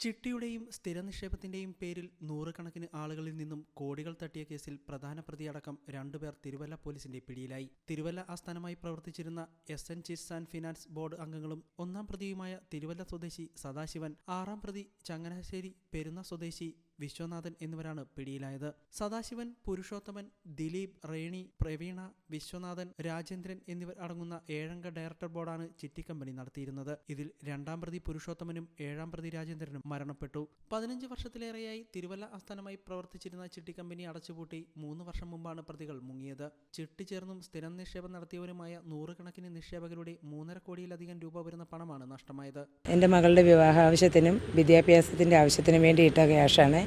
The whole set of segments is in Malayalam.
ചിട്ടിയുടെയും സ്ഥിര നിക്ഷേപത്തിന്റെയും പേരിൽ നൂറുകണക്കിന് ആളുകളിൽ നിന്നും കോടികൾ തട്ടിയ കേസിൽ പ്രധാന പ്രതിയടക്കം രണ്ടുപേർ തിരുവല്ല പോലീസിന്റെ പിടിയിലായി. തിരുവല്ല ആസ്ഥാനമായി പ്രവർത്തിച്ചിരുന്ന S N chits and finance board അംഗങ്ങളും ഒന്നാം പ്രതിയുമായ തിരുവല്ല സ്വദേശി സദാശിവൻ ആറാം പ്രതി ചങ്ങനാശ്ശേരി പെരുന്ന സ്വദേശി വിശ്വനാഥൻ എന്നിവരാണ് പിടിയിലായത്. സദാശിവൻ പുരുഷോത്തമൻ ദിലീപ് റേണി പ്രവീണ വിശ്വനാഥൻ രാജേന്ദ്രൻ എന്നിവർ അടങ്ങുന്ന ഏഴംഗ ഡയറക്ടർ ബോർഡാണ് ചിട്ടി കമ്പനി നടത്തിയിരുന്നത്. ഇതിൽ രണ്ടാം പ്രതി പുരുഷോത്തമനും ഏഴാം പ്രതി രാജേന്ദ്രനും മരണപ്പെട്ടു. പതിനഞ്ച് വർഷത്തിലേറെയായി തിരുവല്ല ആസ്ഥാനമായി പ്രവർത്തിച്ചിരുന്ന ചിട്ടി കമ്പനി അടച്ചുപൂട്ടി മൂന്ന് വർഷം മുമ്പാണ് പ്രതികൾ മുങ്ങിയത്. ചിട്ടി ചേർന്നും സ്ഥിരം നിക്ഷേപം നടത്തിയവരുമായ നൂറുകണക്കിന് നിക്ഷേപകരുടെ മൂന്നര കോടിയിലധികം രൂപ വരുന്ന പണമാണ് നഷ്ടമായത്. എന്റെ മകളുടെ വിവാഹ ആവശ്യത്തിനും വിദ്യാഭ്യാസത്തിന്റെ ആവശ്യത്തിനും വേണ്ടി ഇട്ട ക്യാഷാണ്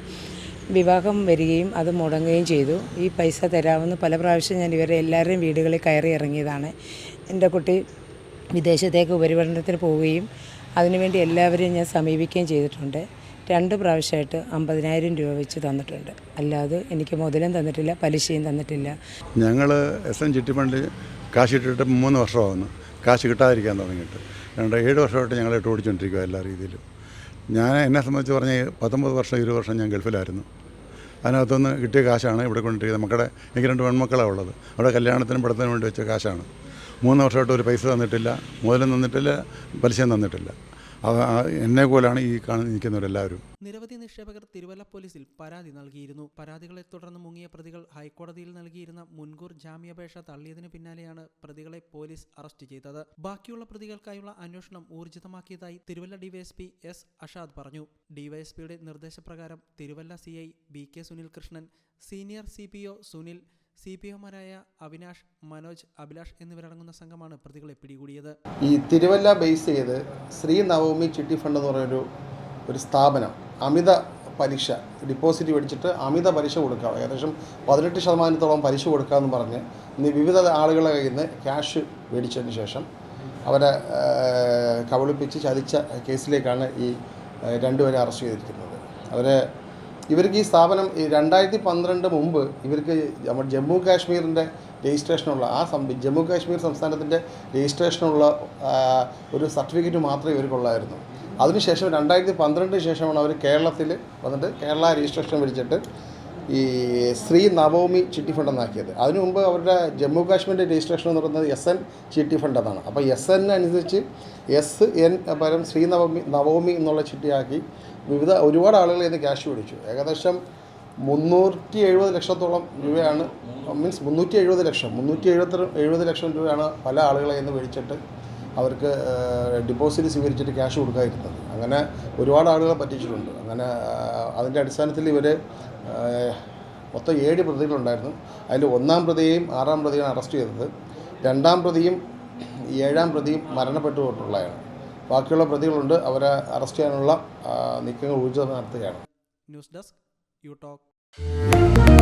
വിവാഹം വരികയും അത് മുടങ്ങുകയും ചെയ്തു. ഈ പൈസ തരാമെന്ന് പല പ്രാവശ്യം ഞാൻ ഇവരെ എല്ലാവരുടെയും വീടുകളിൽ കയറി ഇറങ്ങിയതാണ്. എന്റെ കുട്ടി വിദേശത്തേക്ക് ഉപരിപഠനത്തിന് പോവുകയും അതിനുവേണ്ടി എല്ലാവരെയും ഞാൻ സമീപിക്കുകയും ചെയ്തിട്ടുണ്ട്. രണ്ട് പ്രാവശ്യമായിട്ട് അമ്പതിനായിരം രൂപ വെച്ച് തന്നിട്ടുണ്ട്. അല്ലാതെ എനിക്ക് മുതലും തന്നിട്ടില്ല പലിശയും തന്നിട്ടില്ല. ഞങ്ങൾ എസ് എൻ ചിട്ടി കാശ് ഇട്ടിട്ട് മൂന്ന് വർഷമാകുന്നു കാശ് കിട്ടാതിരിക്കാൻ തുടങ്ങിയിട്ട്. രണ്ട് ഏഴ് വർഷമായിട്ട് ഞങ്ങൾ ഇട്ട് ഓടിച്ചുകൊണ്ടിരിക്കുക എല്ലാ രീതിയിലും. ഞാൻ എന്നെ സംബന്ധിച്ച് പറഞ്ഞാൽ പത്തൊമ്പത് വർഷം ഇരുപത് വർഷം ഞാൻ ഗൾഫിലായിരുന്നു. അതിനകത്തുനിന്ന് കിട്ടിയ കാശാണ് ഇവിടെ കൊണ്ടിരിക്കുന്നത്. മക്കളുടെ എനിക്ക് രണ്ട് പെൺമക്കളാണ് ഉള്ളത്. അവിടെ കല്യാണത്തിനും പഠിത്തത്തിനും വേണ്ടി വെച്ച കാശാണ്. മൂന്ന് വർഷമായിട്ട് ഒരു പൈസ തന്നിട്ടില്ല. മുതലും തന്നിട്ടില്ല പലിശയും തന്നിട്ടില്ല. അത് എന്നെ പോലാണ് ഈ കാണുന്ന നിൽക്കുന്നവരെല്ലാവരും. നിരവധി നിക്ഷേപകർ തിരുവല്ല പോലീസിൽ പരാതി നൽകിയിരുന്നു. പരാതികളെ തുടർന്ന് മുങ്ങിയ പ്രതികൾ ഹൈക്കോടതിയിൽ നൽകിയിരുന്ന മുൻകൂർ ജാമ്യാപേക്ഷ തള്ളിയതിനു പിന്നാലെയാണ് പ്രതികളെ പോലീസ് അറസ്റ്റ് ചെയ്തത്. ബാക്കിയുള്ള പ്രതികൾക്കായുള്ള അന്വേഷണം ഊർജിതമാക്കിയതായി തിരുവല്ല ഡിവൈഎസ്പി എസ് അഷാദ് പറഞ്ഞു. ഡിവൈഎസ്പിയുടെ നിർദ്ദേശപ്രകാരം Thiruvalla C I B K Sunil Krishnan senior C Sunil C P എമാരായ Avinash Manoj Abhilash എന്നിവരടങ്ങുന്ന സംഘമാണ് പ്രതികളെ പിടികൂടിയത്. ഈ തിരുവല്ല ബേസ് ചെയ്ത് ശ്രീ നവമി ചിട്ടി ഫണ്ട് എന്ന് പറയുന്നൊരു ഒരു സ്ഥാപനം അമിത പലിശ ഡിപ്പോസിറ്റ് മേടിച്ചിട്ട് അമിത പലിശ കൊടുക്കുക ഏകദേശം പതിനെട്ട് ശതമാനത്തോളം പലിശ കൊടുക്കാമെന്ന് പറഞ്ഞ് ഇന്ന് വിവിധ ആളുകളുടെ കയ്യിൽ നിന്ന് ക്യാഷ് മേടിച്ചതിന് ശേഷം അവരെ കബളിപ്പിച്ച് ചതിച്ച കേസിലേക്കാണ് ഈ രണ്ടുപേരെ അറസ്റ്റ് ചെയ്തിരിക്കുന്നത്. അവരെ ഇവർക്ക് ഈ സ്ഥാപനം രണ്ടായിരത്തി പന്ത്രണ്ട് മുമ്പ് ഇവർക്ക് നമ്മുടെ ജമ്മു കാശ്മീരിന്റെ രജിസ്ട്രേഷനുള്ള ആ ജമ്മു കാശ്മീർ സംസ്ഥാനത്തിന്റെ രജിസ്ട്രേഷനുള്ള ഒരു സർട്ടിഫിക്കറ്റ് മാത്രമേ ഇവർക്കുള്ളായിരുന്നു അതിനുശേഷം രണ്ടായിരത്തി പന്ത്രണ്ടിന് ശേഷമാണ് അവർ കേരളത്തിൽ വന്നിട്ട് കേരള രജിസ്ട്രേഷൻ മേടിച്ചിട്ട് ഈ ശ്രീ നവോമി ചിട്ടി ഫണ്ട് എന്നാക്കിയത്. അതിനു മുമ്പ് അവരുടെ ജമ്മു കാശ്മീരിന്റെ രജിസ്ട്രേഷൻ എന്ന് പറയുന്നത് എസ് എൻ ചിട്ടി ഫണ്ട് എന്നാണ്. അപ്പോൾ എസ് എൻ അനുസരിച്ച് എസ് എൻ പകരം ശ്രീ നവമി നവോമി എന്നുള്ള ചിട്ടിയാക്കി വിവിധ ഒരുപാട് ആളുകൾ ഇന്ന് ക്യാഷ് പിടിച്ചു. ഏകദേശം മുന്നൂറ്റി എഴുപത് ലക്ഷത്തോളം രൂപയാണ്. മീൻസ് മുന്നൂറ്റി എഴുപത് ലക്ഷം മുന്നൂറ്റി എഴുപത്തി എഴുപത് ലക്ഷം രൂപയാണ് പല ആളുകളെ ഇന്ന് മേടിച്ചിട്ട് അവർക്ക് ഡിപ്പോസിറ്റ് സ്വീകരിച്ചിട്ട് ക്യാഷ് കൊടുക്കാതിരുന്നത്. അങ്ങനെ ഒരുപാട് ആളുകളെ പറ്റിച്ചിട്ടുണ്ട്. അങ്ങനെ അതിന്റെ അടിസ്ഥാനത്തിൽ ഇവർ മൊത്തം ഏഴ് പ്രതികളുണ്ടായിരുന്നു. അതിൽ ഒന്നാം പ്രതിയെയും ആറാം പ്രതിയെയും അറസ്റ്റ് ചെയ്തത്. രണ്ടാം പ്രതിയും ഏഴാം പ്രതിയും മരണപ്പെട്ടു പോയിട്ടുള്ളതാണ് ബാക്കിയുള്ള പ്രതികളുണ്ട്. അവരെ അറസ്റ്റ് ചെയ്യാനുള്ള നീക്കങ്ങൾ ഊർജിതം നടത്തുകയാണ്. News desk you talk